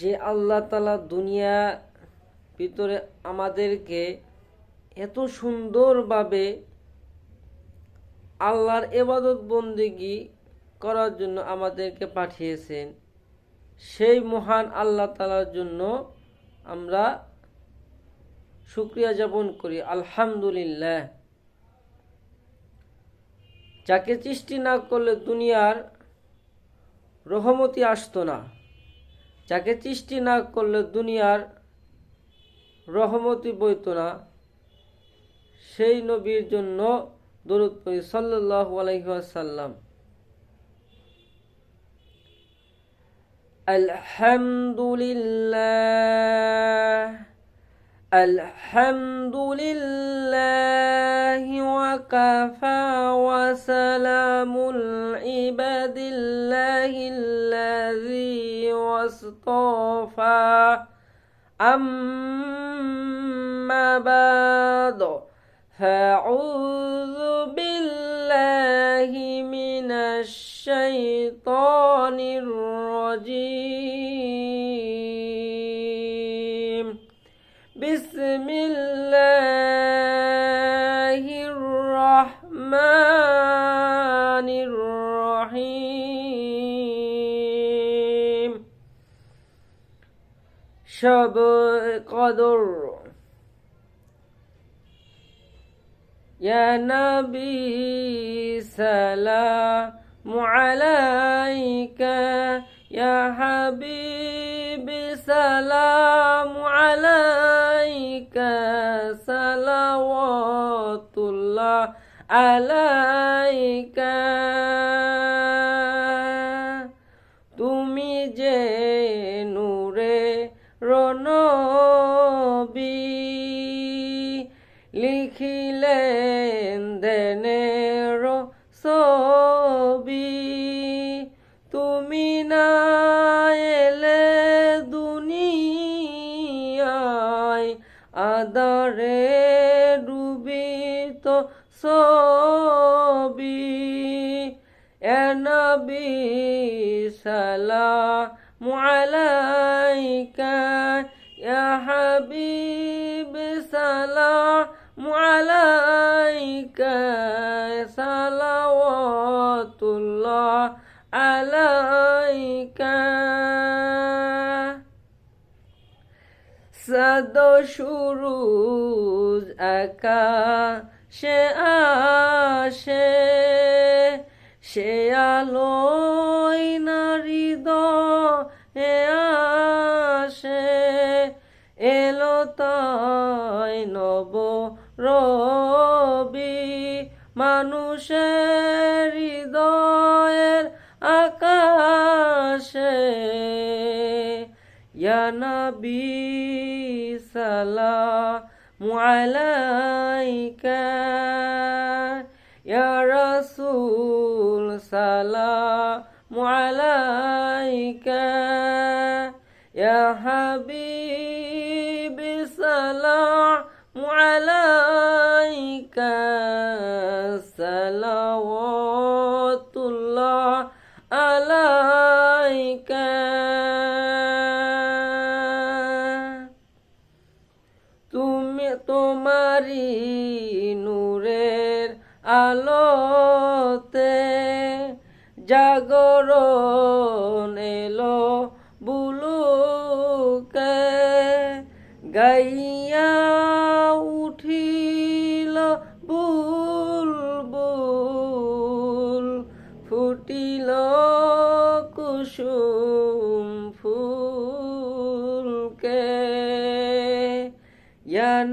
যে আল্লাহ তালা দুনিয়া ভিতরে আমাদেরকে এত সুন্দরভাবে আল্লাহর এবাদত বন্দিগি করার জন্য আমাদেরকে পাঠিয়েছেন, সেই মহান আল্লাহ তালার জন্য আমরা শুক্রিয়া যাপন করি। আলহামদুলিল্লাহ। যাকে সৃষ্টি না করলে দুনিয়ার রহমতি আসতো না। যাকে সৃষ্টি না করলে দুনিয়ার রহমতি বইত না, সেই নবীর জন্য দরুদ পড়ি সাল্লাহ আলহিহাসাল্লাম আলহামদুলিল্লাহ। الحمد لله وكفى وسلام العباد الله الذي واصطفى. أما بعد فأعوذ بالله من الشيطان الرجيم. بسم الله الرحمن الرحيم. شب قدر. يا نبي سلام عليك يا حبيبي سلام عليك صلوات الله عليك তুমি যে এনবি সালাম আলাইকা ইয়া হাবিব সালাম আলাইকা সালাওয়াতুল্লাহ আলাইকা সাদ সুরুজ আকাশে আসে সে আলোয় নারিদ হে আসে, এলো তাই নব রবি। মানুষের হৃদয়ের আকাশে, ইয়া নবী সালামু আলাইকা। ইয়া রাসূল সালামু আলাইকা ইয়া হাবিবি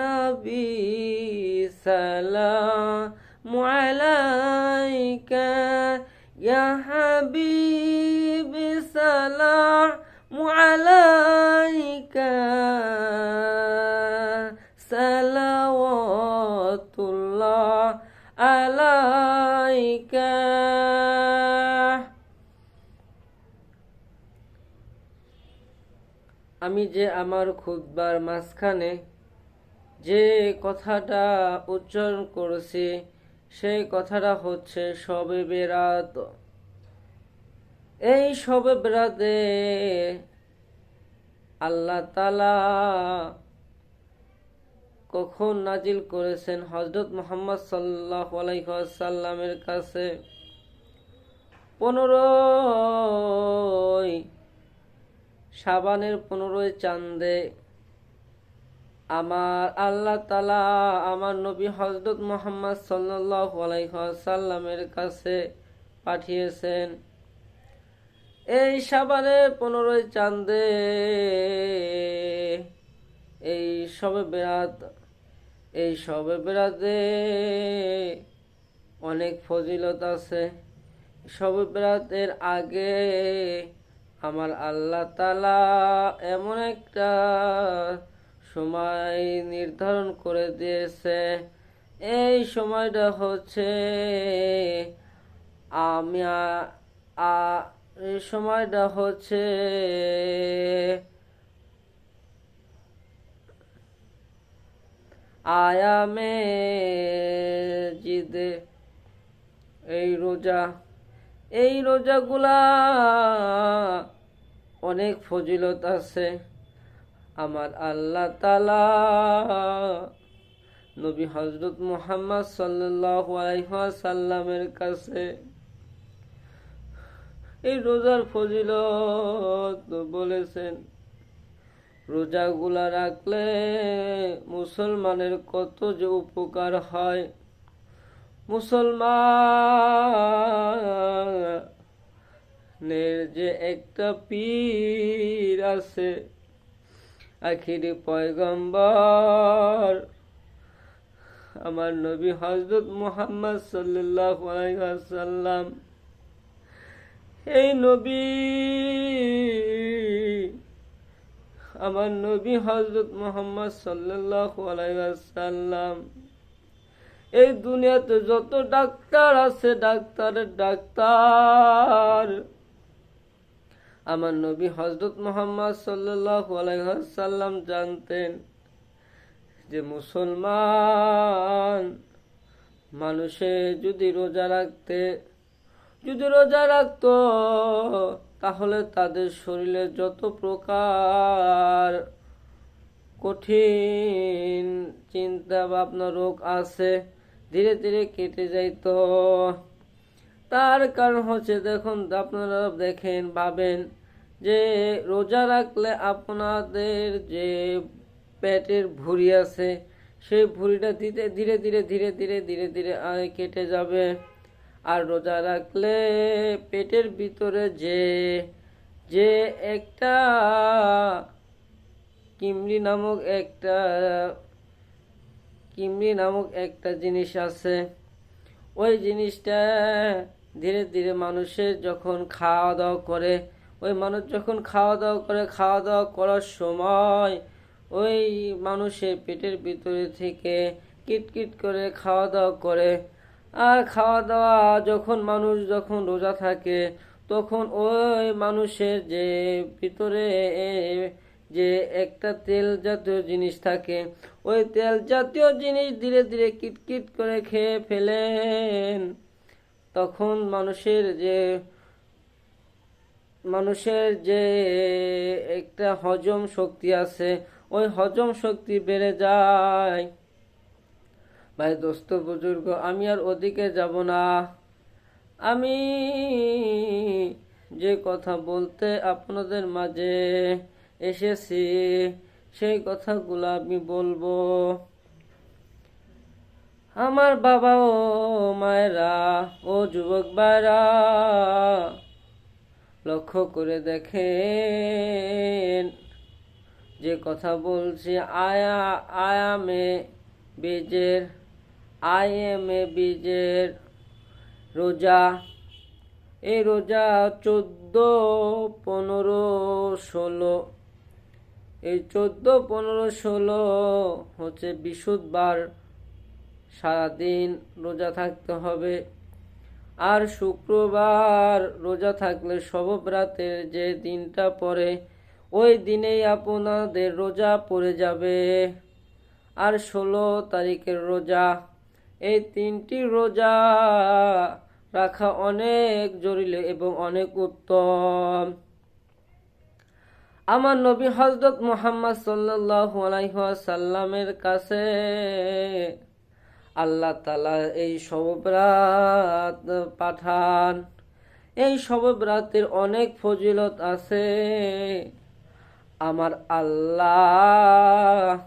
নবী সালাম আলাইকা ইয়া হাবিব সালাম আলাইকা সালাওয়াতুল্লাহ আলাইকা। আমি যে আমার খুদবার মাঝখানে যে কথাটা উচ্চারণ করেছি, সেই কথাটা হচ্ছে সবে বেরাত। এই সবে বেরাতে আল্লাহ তালা কখন নাজিল করেছেন? হজরত মোহাম্মদ সাল্লাহ আলাইসাল্লামের কাছে। পনেরোই সাবানের পনেরোই চান্দে আমার আল্লাহ তালা আমার নবী হজরত মোহাম্মদ সাল্লাহ আলাইসাল্লামের কাছে পাঠিয়েছেন। এই সাবানের পনেরোই চান্দে এই সবে বেড়াত এই সবে বেড়াতে অনেক ফজিলত আছে। সবে বেড়াতের আগে আমার আল্লাহ তালা এমন একটা সময় নির্ধারণ করে দিয়েছে। এই সময়টা হচ্ছে, আমি এই সময়টা হচ্ছে, আয়ামে জিদে এই রোজা, এই রোজাগুলা অনেক ফজিলত আছে। আমার আল্লাহ তালা নবী হজরত মুহাম্মদ সাল্লাহ সাল্লামের কাছে এই রোজার ফজিলত বলেছেন, রোজাগুলা রাখলে মুসলমানের কত যে উপকার হয়। মুসলমানের যে একটা পীর আছে আখিরি পয়গম্বর। আমার নবী হজরত মুহাম্মদ সাল্লাম এই নবী, আমার নবী হজরত মোহাম্মদ সাল্লাম এই দুনিয়াতে যত ডাক্তার আছে, ডাক্তারের ডাক্তার। আমার নবী হজরত মোহাম্মদ সাল্লাম জানতেন যে মুসলমান মানুষে যদি রোজা রাখতে, যদি রোজা রাখতো, তাহলে তাদের শরীরে যত প্রকার কঠিন চিন্তা ভাবনা রোগ আছে, ধীরে ধীরে কেটে যাইত। তার কারণ হচ্ছে, দেখুন, আপনারা দেখেন, ভাবেন যে রোজা রাখলে আপনাদের যে পেটের ভুঁড়ি আছে, সেই ভুঁড়িটা ধীরে ধীরে ধীরে ধীরে ধীরে ধীরে আয় কেটে যাবে। আর রোজা রাখলে পেটের ভিতরে যে যে একটা কিমড়ি নামক একটা কিমড়ি নামক একটা জিনিস আছে, ওই জিনিসটা ধীরে ধীরে মানুষের যখন খাওয়া দাওয়া করে, ওই মানুষ যখন খাওয়া দাওয়া করে খাওয়া দাওয়া করার সময় ওই মানুষের পেটের ভিতরে থেকে কিটকিট করে খাওয়া দাওয়া করে। আর খাওয়া দাওয়া যখন মানুষ যখন রোজা থাকে, তখন ওই মানুষের যে ভিতরে যে একটা তেল জাতীয় জিনিস থাকে, ওই তেল জাতীয় জিনিস ধীরে ধীরে কিটকিট করে খেয়ে ফেলেন। তখন মানুষের যে মানুষের যে একটা হজম শক্তি আছে, ওই হজম শক্তি বেড়ে যায়। ভাই দোস্ত, বুজুর্গ, আমি আর ওদিকে যাব না। আমি যে কথা বলতে আপনাদের মাঝে এসেছি, সেই কথাগুলো আমি বলব। আমার বাবা ও মায়েরা, ও যুবক ভাইরা, লক্ষ্য করে দেখেন যে কথা বলছি। আয়া, আয়ামে বীজের, আইএমএ বীজের রোজা। এই রোজা চোদ্দ, পনেরো, ষোলো। এই চোদ্দ, পনেরো, ষোলো হচ্ছে বিশুদ্ধবার সারাদিন রোজা থাকতে হবে। আর শুক্রবার রোজা থাকলে শবরাতের যে দিনটা পরে ওই দিনেই আপনাদের রোজা পড়ে যাবে। আর ষোলো তারিখের রোজা, এই তিনটি রোজা রাখা অনেক জরুরি এবং অনেক উত্তম। আমার নবী হজরত মোহাম্মদ সাল্লাহ সাল্লামের কাছে আল্লাহ তালা এই সবরাত পাঠান। এই সবরাতের অনেক ফজিলত আছে। আমার আল্লাহ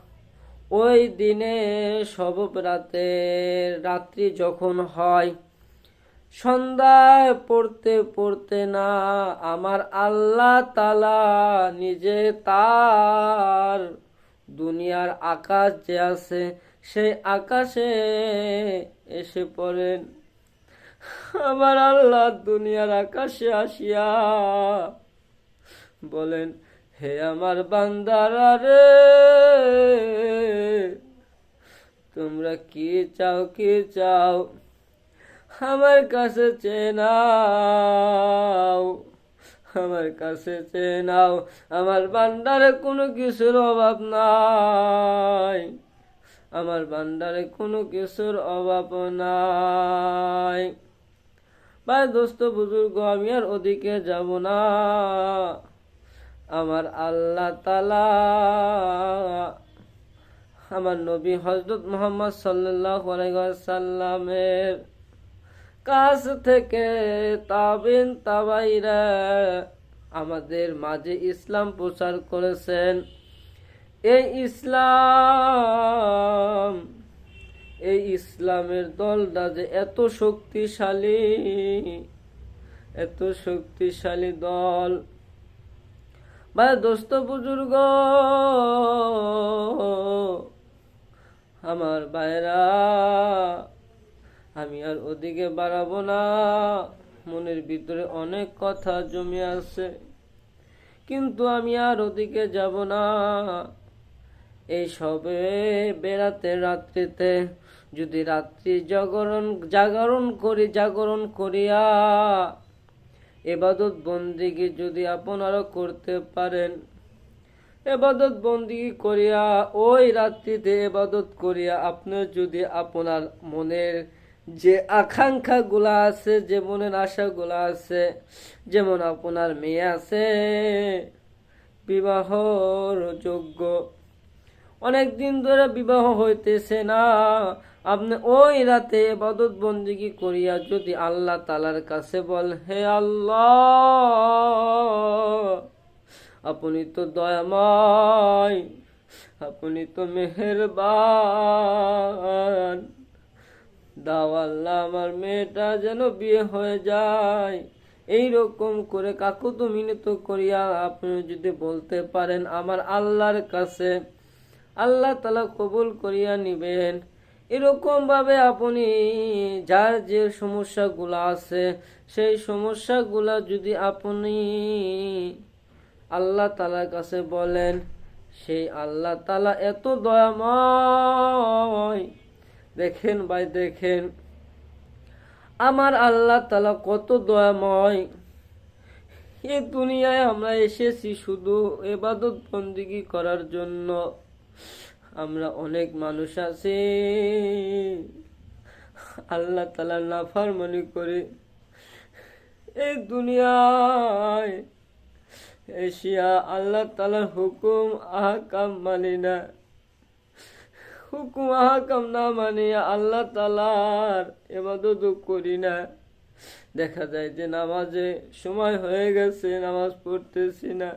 ওই দিনে সবরাতের রাত্রি যখন হয়, সন্ধ্যায় পড়তে পড়তে না, আমার আল্লাহ তালা নিজে তার দুনিয়ার আকাশ যে আছে সেই আকাশে এসে পড়েন আমার আল্লাহ দুনিয়ার আকাশে আসিয়া বলেন, হে আমার বান্দারা রে, তোমরা কি চাও কি চাও? আমার কাছে চেনাও আমার কাছে চেনাও আমার বান্দারে কোনো কিছুর অভাব নাই। আমার বান্দারে কোনো কিছুর অভাব নাই। ভাই দোস্ত, বুজুর্গ, আমি আর ওদিকে যাব না। আমার আল্লাহ তালা আমার নবী হজরত মোহাম্মদ সাল্লাহ সাল্লামের কাছ থেকে তাবিন তাবাইরা আমাদের মাঝে ইসলাম প্রচার করেছেন। এই ইসলাম এই ইসলামের দলটা যে এত শক্তিশালী এত শক্তিশালী দল। ভাই দোস্ত বুজুর্গ, আমার বাইরা আমি আর ওদিকে বাড়াবো না। মনের ভিতরে অনেক কথা জমে আছে, কিন্তু আমি আর ওদিকে যাব না। এই সবে বেড়াতে রাত্রিতে যদি রাত্রি জাগরণ জাগরণ করি, জাগরণ করিয়া এবাদত বন্দিগি যদি আপনারা করতে পারেন, এবাদত বন্দিগি করিয়া ওই রাত্রিতে এবাদত করিয়া আপনি যদি আপনার মনের যে আকাঙ্ক্ষা গুলা আছে, যে মনের আশা গুলা আছে, যেমন আপনার মেয়ে আছে, বিবাহর যোগ্য অনেক দিন ধরে বিবাহ হইতেছে না। আপনি ওই রাতে এবাদত বন্দিগি করিয়া যদি আল্লাহ তালার কাছে বল হে আল্লাহ, আপনি তো দয়াময়, আপনি তো মেহেরবান। দাও আল্লাহ, আমার মেয়েটা যেন বিয়ে হয়ে যায়। এই রকম করে কাকু তো মিনত করিয়া আপনি যদি বলতে পারেন, আমার আল্লাহর কাছে আল্লাহ তালা কবুল করিয়া নিবেন। এরকম ভাবে আপনি যার যে সমস্যাগুলো আছে, সেই সমস্যাগুলা যদি আপনি আল্লাহ তালার কাছে বলেন, সেই আল্লাহ তালা এত দয়াময়। দেখেন ভাই, দেখেন। আমার আল্লাহ তালা কত দয়াময়। এ দুনিয়ায় আমরা এসেছি শুধু এবাদত বন্দিগি করার জন্য। আমরা অনেক মানুষ আছি। আল্লাহ তালা নাফার মনে করে এই দুনিয়ায় এশিয়া আল্লাহ তালার হুকুম আহকাম মানি না। হুকুম আহকাম না মানিয়া আল্লাহ তালার এবাদত করি না। দেখা যায় যে নামাজে সময় হয়ে গেছে, নামাজ পড়তেছি না।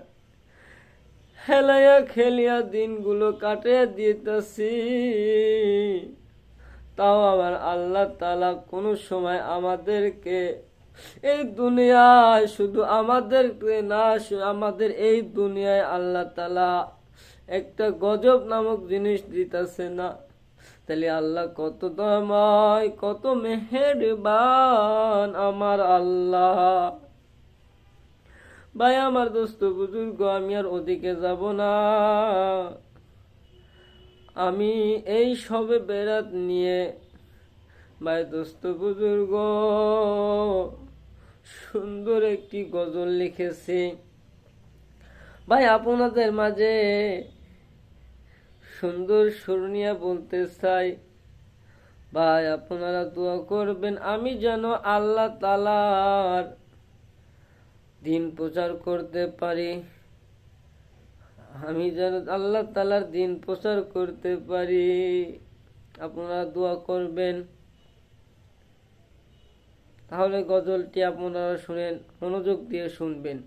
হেলাইয়া খেলিয়া দিনগুলো কাটিয়ে দিতেছি। তাও আমার আল্লাহ তালা কোনো সময় আমাদেরকে এই দুনিয়ায় শুধু আমাদেরকে না আমাদের এই দুনিয়ায় আল্লাহ তালা একটা গজব নামক জিনিস দিতেছে না। তাহলে আল্লাহ কত দয়াময়, কত মেহেরবান আমার আল্লাহ। ভাই আমার দোস্ত, বুজুর্গ, আমি আর ওদিকে যাব না। আমি এই সবে বেড়াত নিয়ে, ভাই দোস্ত, বুজুর্গ, সুন্দর একটি গজল লিখেছি। ভাই আপনাদের মাঝে সুন্দর সুর বলতে চাই। ভাই আপনারা দোয়া করবেন, আমি যেন আল্লাহ তালার দিন প্রচার করতে পারি। আমি যেন আল্লাহ তালার দিন প্রচার করতে পারি। আপনারা দোয়া করবেন। তাহলে গজলটি আপনারা শুনেন, মনোযোগ দিয়ে শুনবেন।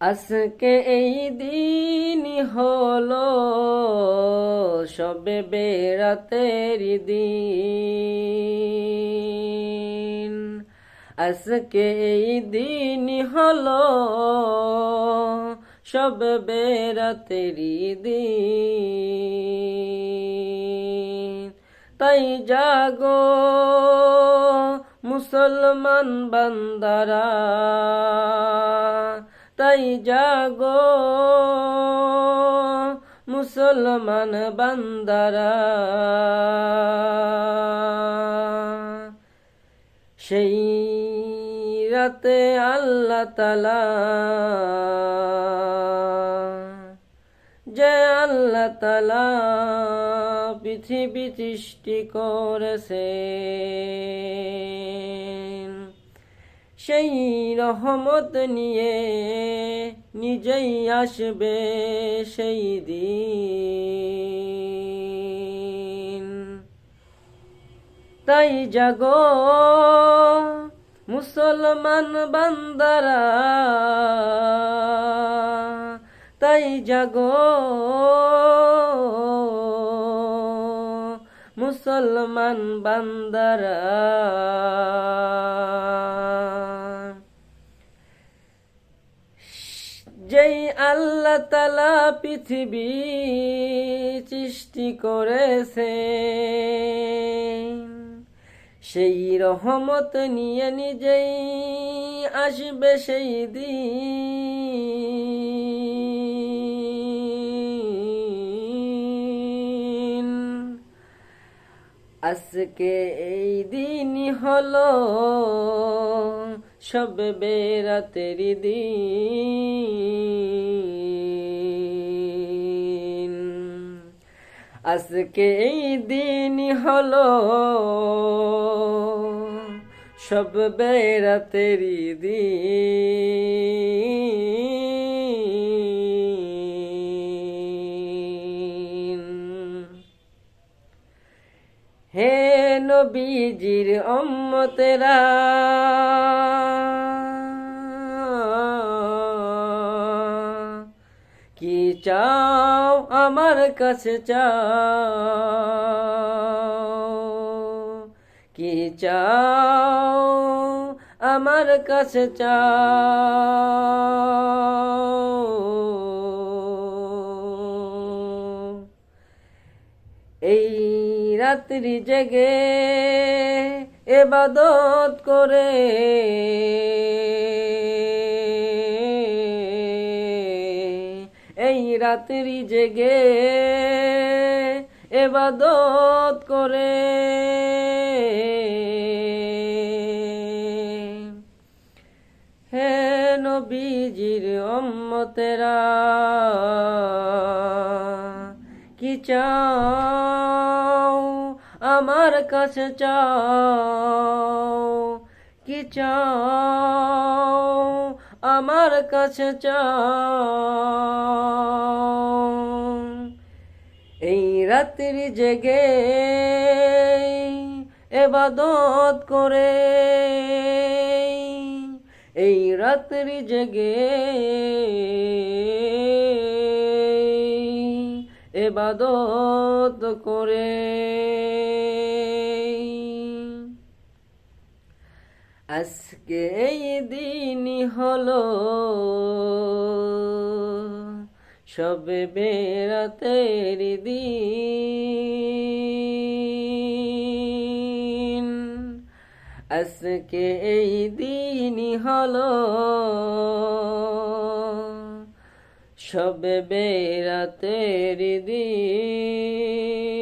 আজকে এই দিন হলো সবে বেড়াতের দিন। আজকে এই দিন হলো সব বেড়াতের দিন। তাই জাগো মুসলমান বান্দারা। তাই জাগো মুসলমান বান্দারা। সেই রাতে আল্লাহ তালা যে আল্লাহ তালা পৃথিবী সৃষ্টি করেছে সেই রহমত নিয়ে নিজেই আসবে সেই দিন। তাই জাগো। মুসলমান বান্দারা তাই জাগো। মুসলমান বান্দারা যেই আল্লাহ তালা পৃথিবী সৃষ্টি করেছে। সেই রহমত নিয়ে নিজেই আসবে সেই দিন। আজকে এই দিন হলো সব বেরাতের দিন। আজকে এই দিন হলো সব বেরাতের দিন। হে নবীজির অম্মতেরা চাও আমার কাছে চাও। কি চাও আমার কাছে চাও। এই রাত্রি জেগে এবাদত করে রাত্রি জেগে এবাদত করে। হে নবীজির অম্মতেরা কি চাও আমার কাছে চাও? কি চাও আমার কাছে চাও? রাত্রি জেগে এবাদত করে। এই রাত্রি জেগে এবাদত করে। আজকে এই দিন হলো সবে বেড়াতের দিন। আজকে এই দিন হলো সবে বেড়াতের দিন।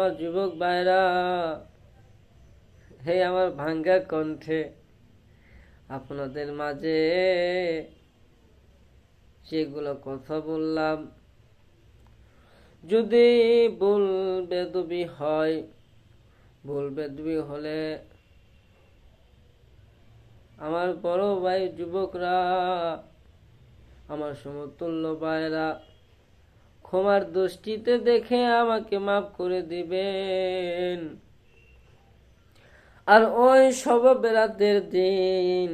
আমার যুবক ভাইরা, হে আমার ভাঙ্গা কণ্ঠে, আপনাদের মাঝে যেগুলো কথা বললাম, যদি ভুল বেদবি হয়, ভুল বেদবি হলে আমার বড় ভাই যুবকরা, আমার সমতুল্য ভাইরা ক্ষমার দৃষ্টিতে দেখে আমাকে মাফ করে দিবেন। আর ওই সব বেড়াতের দিন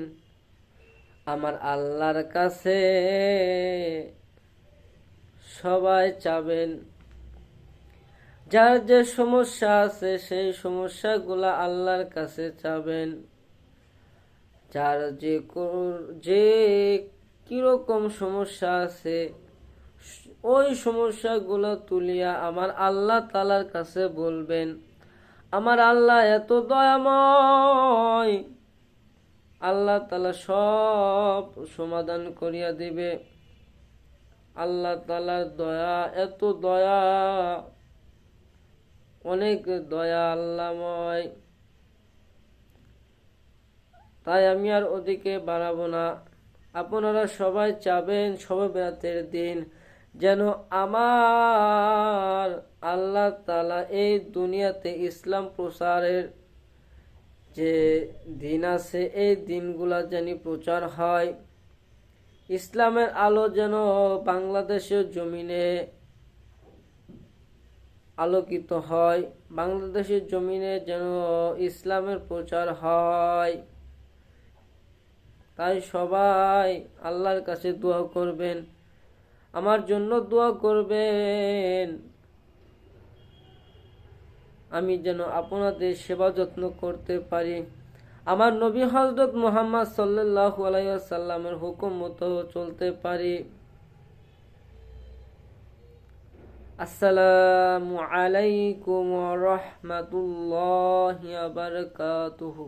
আমার আল্লাহর কাছে সবাই চাবেন। যার যে সমস্যা আছে, সেই সমস্যাগুলা আল্লাহর কাছে চাবেন। যার যে যে কীরকম সমস্যা আছে ওই সমস্যাগুলো তুলিয়া আমার আল্লাহ তালার কাছে বলবেন, আমার আল্লাহ এত দয়াময়। আল্লাহ তালা সব সমাধান করিয়া দিবে। আল্লাহ তালার দয়া এত দয়া, অনেক দয়া আল্লাময় তাই আমি আর ওদিকে বাড়াবো না। আপনারা সবাই চাবেন সবে বেড়াতের দিন। যেন আমার আল্লাহ তালা এই দুনিয়াতে ইসলাম প্রচারের যে দিন আছে, এই দিনগুলা যেন প্রচার হয়। ইসলামের আলো যেন বাংলাদেশের জমিনে আলোকিত হয়, বাংলাদেশের জমিনে যেন ইসলামের প্রচার হয়। তাই সবাই আল্লাহর কাছে দোয়া করবেন। আমার জন্য দোয়া করবেন। আমি যেন আপনাদের সেবা যত্ন করতে পারি। আমার নবী হজরত মুহাম্মদ সাল্লাহ আলাইসাল্লামের হুকুম মতো চলতে পারি। আসসালামু আলাইকুম রহমতুল্লাহ বারকাতুহু।